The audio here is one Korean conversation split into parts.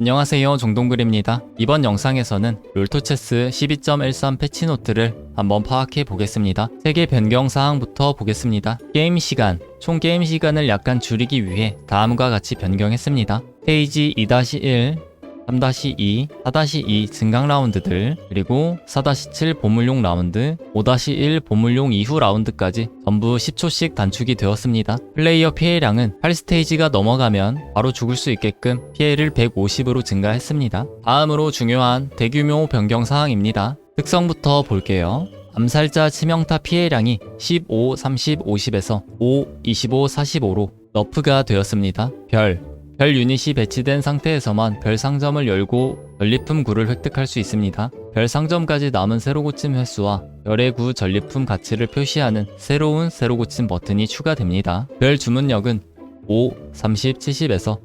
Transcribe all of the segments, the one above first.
안녕하세요 정동글입니다. 이번 영상에서는 롤토체스 12.13 패치노트를 한번 파악해 보겠습니다. 세계 변경 사항부터 보겠습니다. 게임 시간, 총 게임 시간을 약간 줄이기 위해 다음과 같이 변경했습니다. 페이지 2-1, 3-2, 4-2 증강 라운드들, 그리고 4-7 보물용 라운드, 5-1 보물용 이후 라운드까지 전부 10초씩 단축이 되었습니다. 플레이어 피해량은 8스테이지가 넘어가면 바로 죽을 수 있게끔 피해를 150으로 증가했습니다. 다음으로 중요한 대규모 변경 사항입니다. 특성부터 볼게요. 암살자 치명타 피해량이 15, 30, 50에서 5, 25, 45로 너프가 되었습니다. 별, 별 유닛이 배치된 상태에서만 별 상점을 열고 전리품 구를 획득할 수 있습니다. 별 상점까지 남은 새로 고침 횟수와 별의 구 전리품 가치를 표시하는 새로운 새로 고침 버튼이 추가됩니다. 별 주문력은 5, 30, 70에서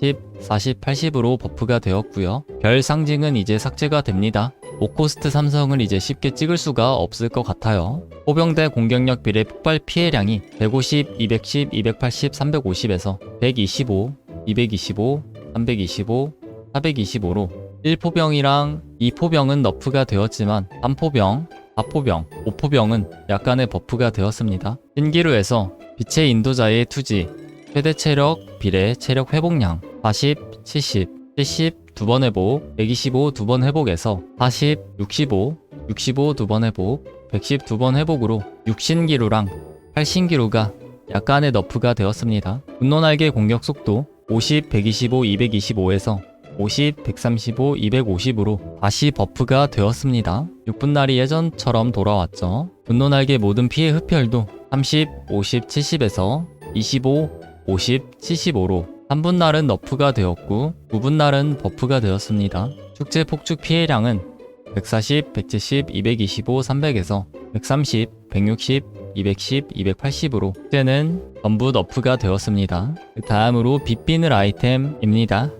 10, 40, 80으로 버프가 되었고요. 별 상징은 이제 삭제가 됩니다. 5코스트 삼성을 이제 쉽게 찍을 수가 없을 것 같아요. 호병대 공격력 비례 폭발 피해량이 150, 210, 280, 350에서 125, 225, 325, 425로 1포병이랑 2포병은 너프가 되었지만 3포병, 4포병, 5포병은 약간의 버프가 되었습니다. 신기루에서 빛의 인도자의 투지, 최대 체력, 비례, 체력 회복량 40, 70, 70 두 번 회복, 125 두 번 회복에서 40, 65, 65 두 번 회복, 110 두 번 회복으로 육신기루랑 팔신기루가 약간의 너프가 되었습니다. 분노날개 공격 속도 50, 125, 225에서 50, 135, 250으로 다시 버프가 되었습니다. 6분 날이 예전처럼 돌아왔죠. 분노 날개 모든 피해 흡혈도 30, 50, 70에서 25, 50, 75로 3분 날은 너프가 되었고 9분 날은 버프가 되었습니다. 축제 폭죽 피해량은 140, 170, 225, 300에서 130, 160, 210, 280으로 축제는 전부 너프가 되었습니다. 그 다음으로 빛비늘 아이템입니다.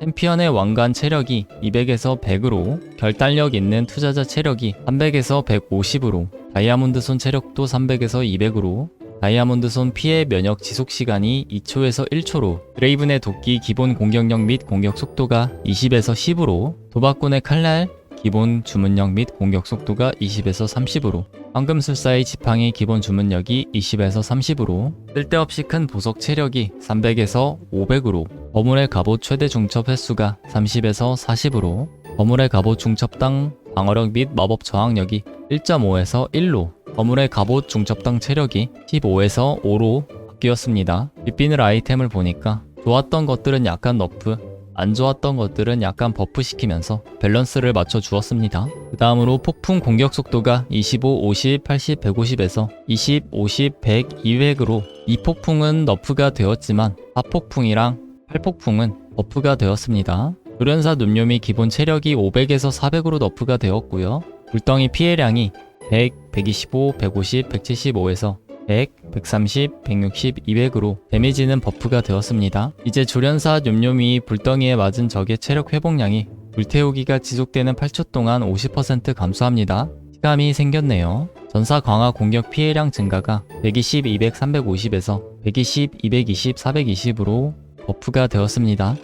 챔피언의 왕관 체력이 200에서 100으로 결단력 있는 투자자 체력이 300에서 150으로 다이아몬드 손 체력도 300에서 200으로 다이아몬드 손 피해 면역 지속 시간이 2초에서 1초로 드레이븐의 도끼 기본 공격력 및 공격 속도가 20에서 10으로 도박꾼의 칼날 기본 주문력 및 공격 속도가 20에서 30으로 황금술사의 지팡이 기본 주문력이 20에서 30으로 쓸데없이 큰 보석 체력이 300에서 500으로 버물의 갑옷 최대 중첩 횟수가 30에서 40으로 버물의 갑옷 중첩당 방어력 및 마법 저항력이 1.5에서 1로 버물의 갑옷 중첩당 체력이 15에서 5로 바뀌었습니다. 빛비늘 아이템을 보니까 좋았던 것들은 약간 너프 안 좋았던 것들은 약간 버프 시키면서 밸런스를 맞춰 주었습니다. 그 다음으로 폭풍 공격 속도가 25, 50, 80, 150에서 20, 50, 100, 200으로 이 폭풍은 너프가 되었지만 하폭풍이랑 팔폭풍은 버프가 되었습니다. 조련사 눈요미 기본 체력이 500에서 400으로 너프가 되었고요. 불덩이 피해량이 100, 125, 150, 175에서 100, 130, 160, 200으로 데미지는 버프가 되었습니다. 이제 조련사 뇸뇸이 불덩이에 맞은 적의 체력 회복량이 불태우기가 지속되는 8초 동안 50% 감소합니다. 시감이 생겼네요. 전사 강화 공격 피해량 증가가 120, 200, 350에서 120, 220, 420으로 버프가 되었습니다.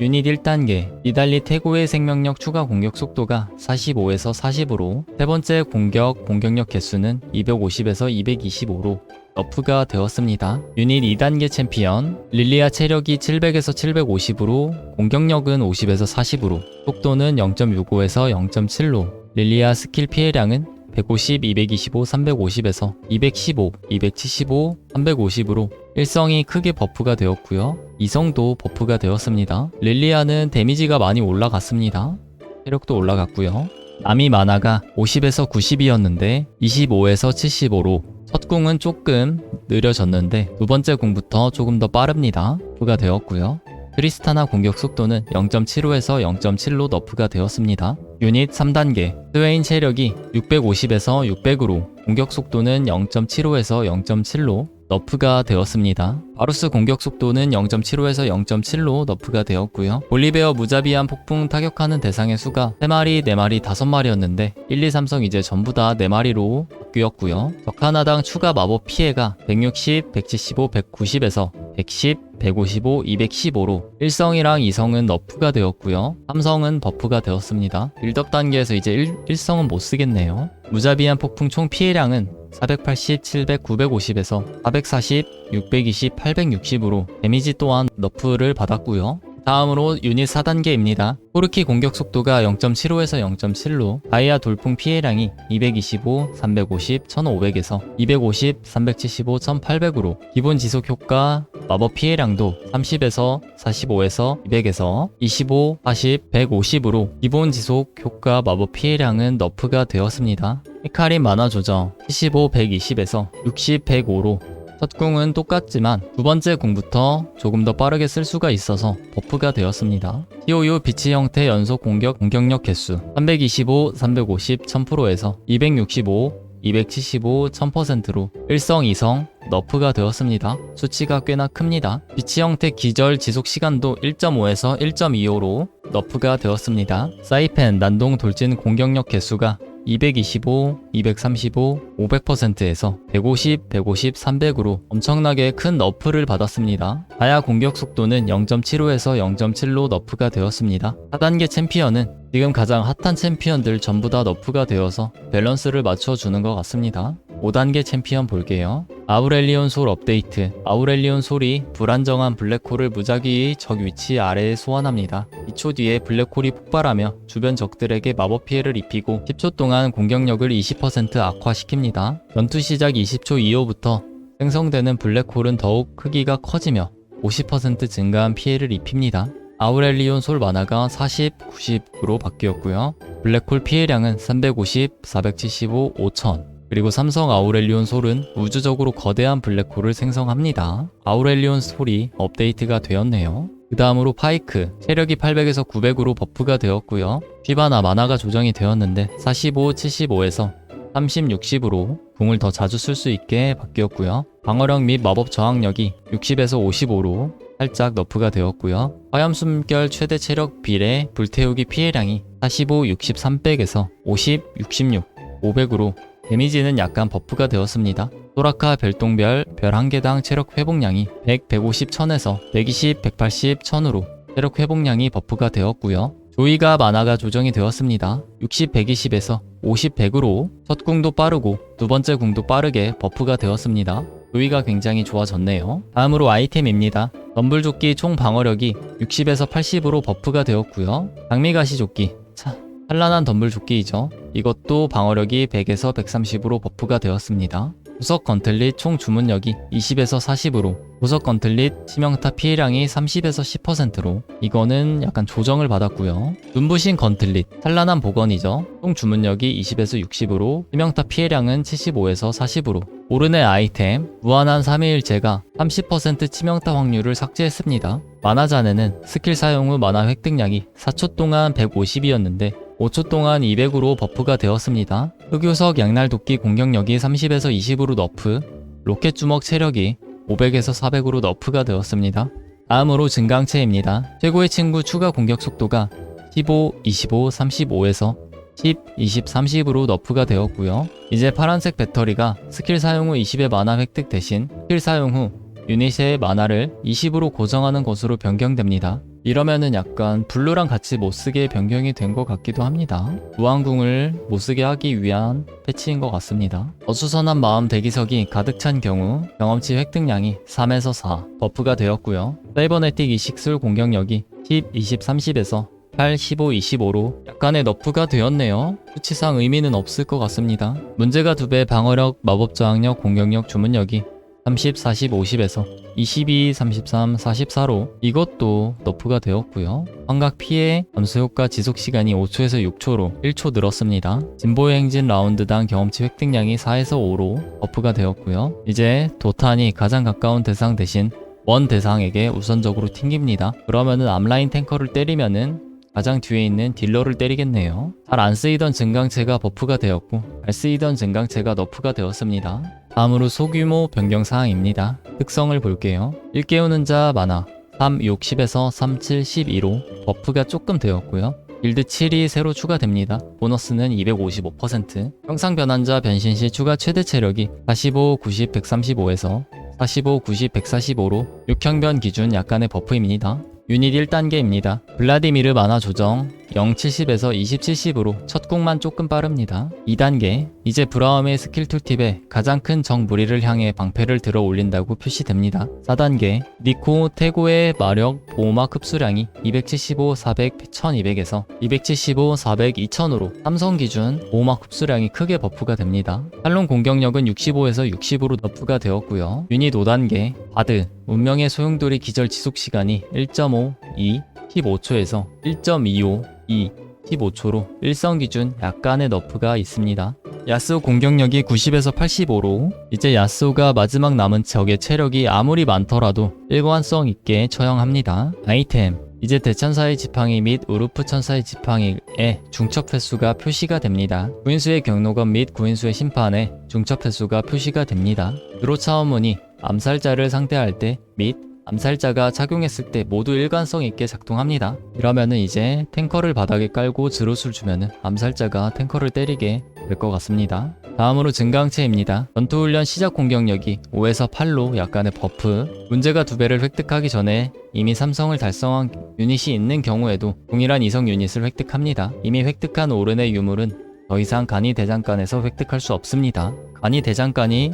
유닛 1단계 니달리 태고의 생명력 추가 공격 속도가 45에서 40으로 세 번째 공격 공격력 개수는 250에서 225로 너프가 되었습니다. 유닛 2단계 챔피언 릴리아 체력이 700에서 750으로 공격력은 50에서 40으로 속도는 0.65에서 0.7로 릴리아 스킬 피해량은 150, 225, 350에서 215, 275, 350으로 일성이 크게 버프가 되었고요. 이성도 버프가 되었습니다. 릴리아는 데미지가 많이 올라갔습니다. 체력도 올라갔고요. 남이 만화가 50에서 90이었는데 25에서 75로 첫 궁은 조금 느려졌는데 두 번째 궁부터 조금 더 빠릅니다. 버프가 되었고요. 크리스타나 공격 속도는 0.75에서 0.7로 너프가 되었습니다. 유닛 3단계 스웨인 체력이 650에서 600으로 공격 속도는 0.75에서 0.7로 너프가 되었습니다. 바루스 공격 속도는 0.75에서 0.7로 너프가 되었고요. 볼리베어 무자비한 폭풍 타격하는 대상의 수가 3마리, 4마리, 5마리였는데 1, 2, 3성 이제 전부 다 4마리로 바뀌었고요. 적 하나당 추가 마법 피해가 160, 175, 190에서 110, 155, 215로 1성이랑 2성은 너프가 되었고요. 3성은 버프가 되었습니다. 빌드업 단계에서 이제 1, 1성은 못 쓰겠네요. 무자비한 폭풍 총 피해량은 480, 700, 950에서 440, 620, 860으로 데미지 또한 너프를 받았고요. 다음으로 유닛 4단계입니다. 코르키 공격 속도가 0.75에서 0.7로 다이아 돌풍 피해량이 225, 350, 1500에서 250, 375, 1800으로 기본 지속 효과 마법 피해량도 30에서 45에서 200에서 25, 40, 150으로 기본 지속 효과 마법 피해량은 너프가 되었습니다. 헤카림 만화 조정 75, 120에서 60, 105로 첫 궁은 똑같지만 두 번째 궁부터 조금 더 빠르게 쓸 수가 있어서 버프가 되었습니다. TOU 비치 형태 연속 공격 공격력 개수 325, 350, 1000%에서 265, 275, 1000%로 1성, 2성 너프가 되었습니다. 수치가 꽤나 큽니다. 비치 형태 기절 지속 시간도 1.5에서 1.25로 너프가 되었습니다. 사이펜 난동 돌진 공격력 개수가 225, 235, 500%에서 150, 150, 300으로 엄청나게 큰 너프를 받았습니다. 다야 공격 속도는 0.75에서 0.7로 너프가 되었습니다. 4단계 챔피언은 지금 가장 핫한 챔피언들 전부 다 너프가 되어서 밸런스를 맞춰주는 것 같습니다. 5단계 챔피언 볼게요. 아우렐리온 솔 업데이트. 아우렐리온 솔이 불안정한 블랙홀을 무작위 적 위치 아래에 소환합니다. 2초 뒤에 블랙홀이 폭발하며 주변 적들에게 마법 피해를 입히고 10초 동안 공격력을 20% 악화시킵니다. 전투 시작 20초 이후부터 생성되는 블랙홀은 더욱 크기가 커지며 50% 증가한 피해를 입힙니다. 아우렐리온 솔 만화가 40, 90으로 바뀌었고요. 블랙홀 피해량은 350, 475, 5000. 그리고 삼성 아우렐리온 솔은 우주적으로 거대한 블랙홀을 생성합니다. 아우렐리온 솔이 업데이트가 되었네요. 그 다음으로 파이크, 체력이 800에서 900으로 버프가 되었고요. 휘바나 만화가 조정이 되었는데 45, 75에서 30, 60으로 궁을 더 자주 쓸 수 있게 바뀌었고요. 방어력 및 마법 저항력이 60에서 55로 살짝 너프가 되었고요. 화염숨결 최대 체력 비례 불태우기 피해량이 45, 60, 300에서 50, 66, 500으로 데미지는 약간 버프가 되었습니다. 소라카 별똥별 별 한 개당 체력 회복량이 100, 150, 1000에서 120, 180, 1000으로 체력 회복량이 버프가 되었고요. 조이가 만화가 조정이 되었습니다. 60, 120에서 50, 100으로 첫 궁도 빠르고 두 번째 궁도 빠르게 버프가 되었습니다. 조이가 굉장히 좋아졌네요. 다음으로 아이템입니다. 덤불조끼 총 방어력이 60에서 80으로 버프가 되었고요. 장미가시 조끼. 차, 찬란한 덤불조끼이죠. 이것도 방어력이 100에서 130으로 버프가 되었습니다. 보석 건틀릿 총 주문력이 20에서 40으로 보석 건틀릿 치명타 피해량이 30에서 10%로 이거는 약간 조정을 받았고요. 눈부신 건틀릿 찬란한 복원이죠. 총 주문력이 20에서 60으로 치명타 피해량은 75에서 40으로 오르네 아이템 무한한 3일제가 30% 치명타 확률을 삭제했습니다. 만화자네는 스킬 사용 후 만화 획득량이 4초 동안 150이었는데 5초 동안 200으로 버프가 되었습니다. 흑요석 양날 도끼 공격력이 30에서 20으로 너프, 로켓 주먹 체력이 500에서 400으로 너프가 되었습니다. 다음으로 증강체입니다. 최고의 친구 추가 공격 속도가 15, 25, 35에서 10, 20, 30으로 너프가 되었고요. 이제 파란색 배터리가 스킬 사용 후 20의 만화 획득 대신 스킬 사용 후 유닛의 만화를 20으로 고정하는 것으로 변경됩니다. 이러면은 약간 블루랑 같이 못쓰게 변경이 된 것 같기도 합니다. 무한궁을 못쓰게 하기 위한 패치인 것 같습니다. 어수선한 마음 대기석이 가득 찬 경우 경험치 획득량이 3에서 4 버프가 되었고요. 사이버네틱 이식술 공격력이 10, 20, 30에서 8, 15, 25로 약간의 너프가 되었네요. 수치상 의미는 없을 것 같습니다. 문제가 2배 방어력, 마법 저항력, 공격력, 주문력이 30, 40, 50에서 22, 33, 44로 이것도 너프가 되었고요. 환각 피해, 감소 효과 지속 시간이 5초에서 6초로 1초 늘었습니다. 진보의 행진 라운드당 경험치 획득량이 4에서 5로 버프가 되었고요. 이제 도탄이 가장 가까운 대상 대신 원 대상에게 우선적으로 튕깁니다. 그러면은 앞라인 탱커를 때리면은 가장 뒤에 있는 딜러를 때리겠네요. 잘 안 쓰이던 증강체가 버프가 되었고 잘 쓰이던 증강체가 너프가 되었습니다. 다음으로 소규모 변경 사항입니다. 특성을 볼게요. 1 깨우는 자 많아 3, 6, 10에서 3, 7, 12로 버프가 조금 되었고요. 빌드 7이 새로 추가됩니다. 보너스는 255%. 형상 변환자 변신 시 추가 최대 체력이 45, 90, 135에서 45, 90, 145로 6형변 기준 약간의 버프입니다. 유닛 1단계입니다. 블라디미르 만화 조정 0, 70에서 20, 70으로 첫 궁만 조금 빠릅니다. 2단계 이제 브라움의 스킬 툴팁에 가장 큰적 무리를 향해 방패를 들어 올린다고 표시됩니다. 4단계 니코 테고의 마력 보호막 흡수량이 275, 400, 1200에서 275, 400, 2000으로 삼성 기준 보호막 흡수량이 크게 버프가 됩니다. 탈론 공격력은 65에서 60으로 버프가 되었고요. 유닛 5단계 바드 운명의 소용돌이 기절 지속 시간이 1.5, 2, 15초에서 1.25, 2, 15초로 일성 기준 약간의 너프가 있습니다. 야스오 공격력이 90에서 85로 이제 야스오가 마지막 남은 적의 체력이 아무리 많더라도 일관성 있게 처형합니다. 아이템 이제 대천사의 지팡이 및 우루프 천사의 지팡이에 중첩 횟수가 표시가 됩니다. 구인수의 경로건 및 구인수의 심판에 중첩 횟수가 표시가 됩니다. 드로 차원문이 암살자를 상대할 때 및 암살자가 착용했을 때 모두 일관성 있게 작동합니다. 이러면은 이제 탱커를 바닥에 깔고 드롯을 주면은 암살자가 탱커를 때리게 될 것 같습니다. 다음으로 증강체입니다. 전투훈련 시작 공격력이 5에서 8로 약간의 버프 문제가 두 배를 획득하기 전에 이미 삼성을 달성한 유닛이 있는 경우에도 동일한 이성 유닛을 획득합니다. 이미 획득한 오른의 유물은 더 이상 간이 대장간에서 획득할 수 없습니다. 간이 대장간이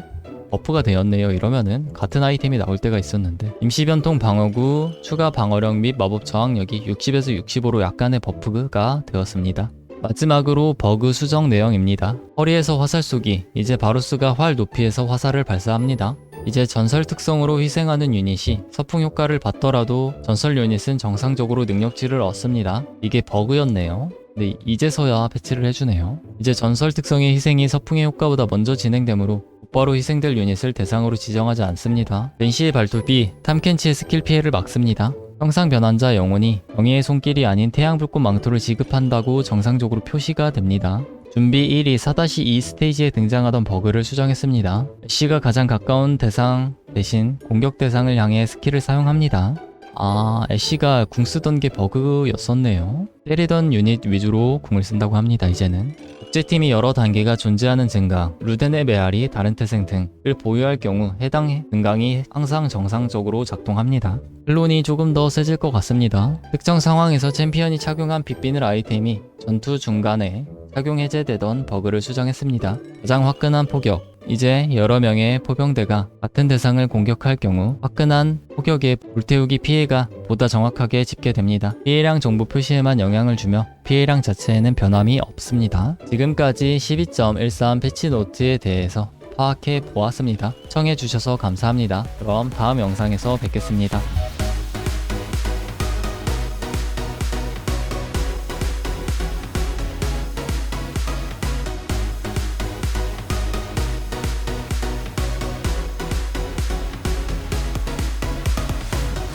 버프가 되었네요. 이러면은 같은 아이템이 나올 때가 있었는데 임시변통 방어구 추가 방어력 및 마법 저항력이 60에서 65로 약간의 버프가 되었습니다. 마지막으로 버그 수정 내용입니다. 허리에서 화살 쏘기 이제 바루스가 활 높이에서 화살을 발사합니다. 이제 전설 특성으로 희생하는 유닛이 서풍 효과를 받더라도 전설 유닛은 정상적으로 능력치를 얻습니다. 이게 버그였네요 근데 이제서야 패치를 해주네요 이제 전설 특성의 희생이 서풍의 효과보다 먼저 진행되므로 곧바로 희생될 유닛을 대상으로 지정하지 않습니다. 벤시의 발톱이 탐켄치의 스킬 피해를 막습니다. 형상 변환자 영혼이 영예의 손길이 아닌 태양불꽃 망토를 지급한다고 정상적으로 표시가 됩니다. 준비 1이 4-2 스테이지에 등장하던 버그를 수정했습니다. C가 가장 가까운 대상 대신 공격 대상을 향해 스킬을 사용합니다. 아, 애쉬가 궁 쓰던 게 버그였었네요. 때리던 유닛 위주로 궁을 쓴다고 합니다, 이제는. 국제팀이 여러 단계가 존재하는 증강, 루덴의 메아리, 다른 태생 등을 보유할 경우 해당 증강이 항상 정상적으로 작동합니다. 클론이 조금 더 세질 것 같습니다. 특정 상황에서 챔피언이 착용한 빗비늘 아이템이 전투 중간에 착용 해제되던 버그를 수정했습니다. 가장 화끈한 포격, 이제 여러 명의 포병대가 같은 대상을 공격할 경우 화끈한 포격의 불태우기 피해가 보다 정확하게 집계됩니다. 피해량 정보 표시에만 영향을 주며 피해량 자체에는 변함이 없습니다. 지금까지 12.13 패치노트에 대해서 파악해 보았습니다. 시청해주셔서 감사합니다. 그럼 다음 영상에서 뵙겠습니다.